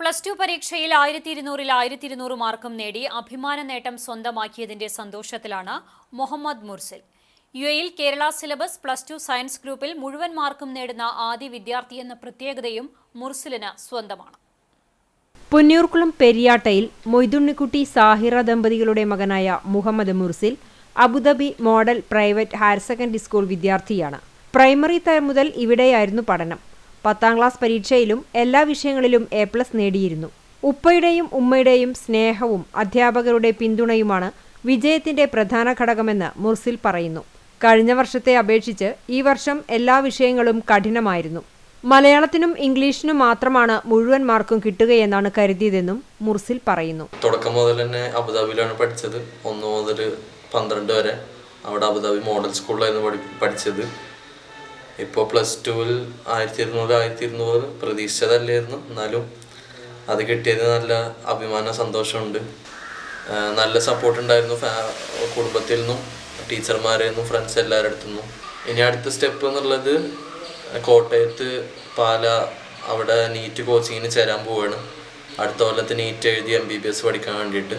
Plus two പരീക്ഷയിൽ ആയിരത്തി ഇരുന്നൂറിൽ ആയിരത്തി ഇരുന്നൂറ് മാർക്കും നേടി അഭിമാന നേട്ടം സ്വന്തമാക്കിയതിന്റെ സന്തോഷത്തിലാണ് മുഹമ്മദ് മുർസിൽ. യു എയിൽ Kerala syllabus plus two science ഗ്രൂപ്പിൽ മുഴുവൻ മാർക്കും നേടുന്ന ആദ്യ വിദ്യാർത്ഥി എന്ന പ്രത്യേകതയും മുർസിലിന് സ്വന്തമാണ്. പുന്നൂർക്കുളം പെരിയാട്ടയിൽ മൊയ്തുണ്ണിക്കുട്ടി സാഹിറ ദമ്പതികളുടെ മകനായ Muhammad Mursil Abu Dhabi model private higher secondary school വിദ്യാർത്ഥിയാണ്. പ്രൈമറി തരം മുതൽ ഇവിടെയായിരുന്നു പഠനം. പത്താം ക്ലാസ് പരീക്ഷയിലും എല്ലാ വിഷയങ്ങളിലും എ പ്ലസ് നേടിയിരുന്നു. ഉപ്പയുടെയും ഉമ്മയുടെയും സ്നേഹവും അധ്യാപകരുടെ പിന്തുണയുമാണ് വിജയത്തിന്റെ പ്രധാന ഘടകമെന്ന് മുർസിൽ പറയുന്നു. കഴിഞ്ഞ വർഷത്തെ അപേക്ഷിച്ച് ഈ വർഷം എല്ലാ വിഷയങ്ങളും കഠിനമായിരുന്നു. മലയാളത്തിനും ഇംഗ്ലീഷിനും മാത്രമാണ് മുഴുവൻ മാർക്കും കിട്ടുകയെന്നാണ് കരുതിയതെന്നും മുർസിൽ പറയുന്നു. തുടക്കം മുതൽ തന്നെ അബുദാബിയിലാണ് പഠിച്ചത്. ഒന്ന് മുതൽ പന്ത്രണ്ട് വരെ അവിടെ അബുദാബി മോഡൽ സ്കൂളിലായിരുന്നു പഠിച്ചത്. ഇപ്പോൾ പ്ലസ് ടുവിൽ ആയിരത്തി ഇരുന്നൂറ് ആയിരത്തി ഇരുന്നൂറ് പ്രതീക്ഷിച്ചതല്ലായിരുന്നു. എന്നാലും അത് കിട്ടിയത് നല്ല അഭിമാന സന്തോഷമുണ്ട്. നല്ല സപ്പോർട്ട് ഉണ്ടായിരുന്നു ഫാ കുടുംബത്തിൽ നിന്നും ടീച്ചർമാരിൽ നിന്നും ഫ്രണ്ട്സ് എല്ലാവരുടെ അടുത്തു നിന്നും. ഇനി അടുത്ത സ്റ്റെപ്പ് എന്നുള്ളത് കോട്ടയത്ത് പാല അവിടെ നീറ്റ് കോച്ചിങ്ങിന് ചേരാൻ പോവാണ്. അടുത്ത കൊല്ലത്ത് നീറ്റ് എഴുതി എം ബി ബി എസ് പഠിക്കാൻ വേണ്ടിയിട്ട്.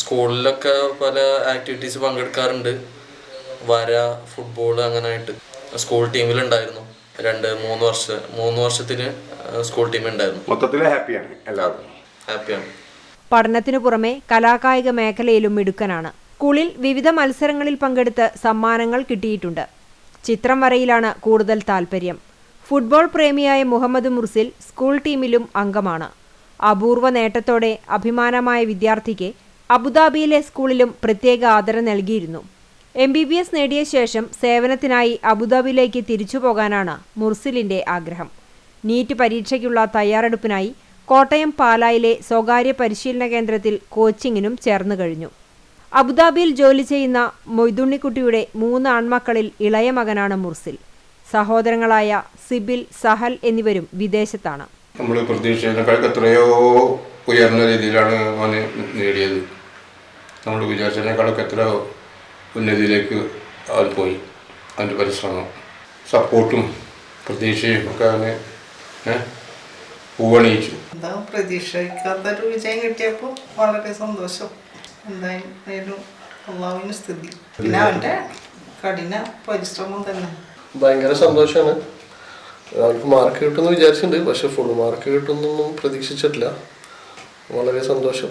സ്കൂളിലൊക്കെ പല ആക്ടിവിറ്റീസ് പങ്കെടുക്കാറുണ്ട്. വര ഫുട്ബോൾ അങ്ങനെയായിട്ട് സ്കൂൾ ടീമിലുണ്ടായിരുന്നു രണ്ട് മൂന്ന് വർഷ മൂന്ന് വർഷത്തിന് സ്കൂൾ ടീം ഉണ്ടായിരുന്നു മൊത്തത്തിൽ ഹാപ്പിയാണ് എല്ലാവരും. ഹാപ്പിയാണ്. പഠനത്തിനു പുറമെ കലാകായിക മേഖലയിലും മിടുക്കനാണ്. സ്കൂളിൽ വിവിധ മത്സരങ്ങളിൽ പങ്കെടുത്ത് സമ്മാനങ്ങൾ കിട്ടിയിട്ടുണ്ട്. ചിത്രം വരയിലാണ് കൂടുതൽ താൽപ്പര്യം ഫുട്ബോൾ പ്രേമിയായ മുഹമ്മദ് മുർസിൽ സ്കൂൾ ടീമിലും അംഗമാണ്. അപൂർവ നേട്ടത്തോടെ അഭിമാനമായ വിദ്യാർത്ഥിക്ക് അബുദാബിയിലെ സ്കൂളിലും പ്രത്യേക ആദരം നൽകിയിരുന്നു. എം ബി ബി എസ് നേടിയ ശേഷം സേവനത്തിനായി അബുദാബിയിലേക്ക് തിരിച്ചു പോകാനാണ് മുർസിലിന്റെ ആഗ്രഹം. നീറ്റ് പരീക്ഷയ്ക്കുള്ള തയ്യാറെടുപ്പിനായി കോട്ടയം പാലായിലെ സ്വകാര്യ പരിശീലന കേന്ദ്രത്തിൽ കോച്ചിങ്ങിനും ചേർന്നു കഴിഞ്ഞു. അബുദാബിയിൽ ജോലി ചെയ്യുന്ന മൊയ്തുണ്ണിക്കുട്ടിയുടെ മൂന്ന് ആൺമക്കളിൽ ഇളയ മകനാണ് മുർസിൽ. സഹോദരങ്ങളായ സിബിൽ സഹൽ എന്നിവരും വിദേശത്താണ്. നമ്മൾ എത്രയോ ഉയർന്ന രീതിയിലാണ് നേടിയത്. നമ്മൾ വിചാരിച്ചതിനേക്കാളൊക്കെ എത്രയോ ഉന്നതിയിലേക്ക് അവർ പോയി. അവന്റെ പരിശ്രമം. സപ്പോർട്ടും പ്രതീക്ഷയും ഒക്കെ അവന് പൂവണിയിച്ചു. എന്താ പ്രതീക്ഷിക്കാത്തൊരു വിജയം കിട്ടിയപ്പോൾ വളരെ സന്തോഷം. എന്തായാലും അള്ളാവിന് സ്ഥിതി പിന്നെ അവന്റെ കഠിന പരിശ്രമം തന്നെ. ഭയങ്കര സന്തോഷമാണ് അവർക്ക് മാർക്ക് കിട്ടുമെന്ന് വിചാരിച്ചിട്ടുണ്ട്. പക്ഷെ ഫുൾ മാർക്ക് കിട്ടുമെന്നൊന്നും പ്രതീക്ഷിച്ചിട്ടില്ല. വളരെ സന്തോഷം.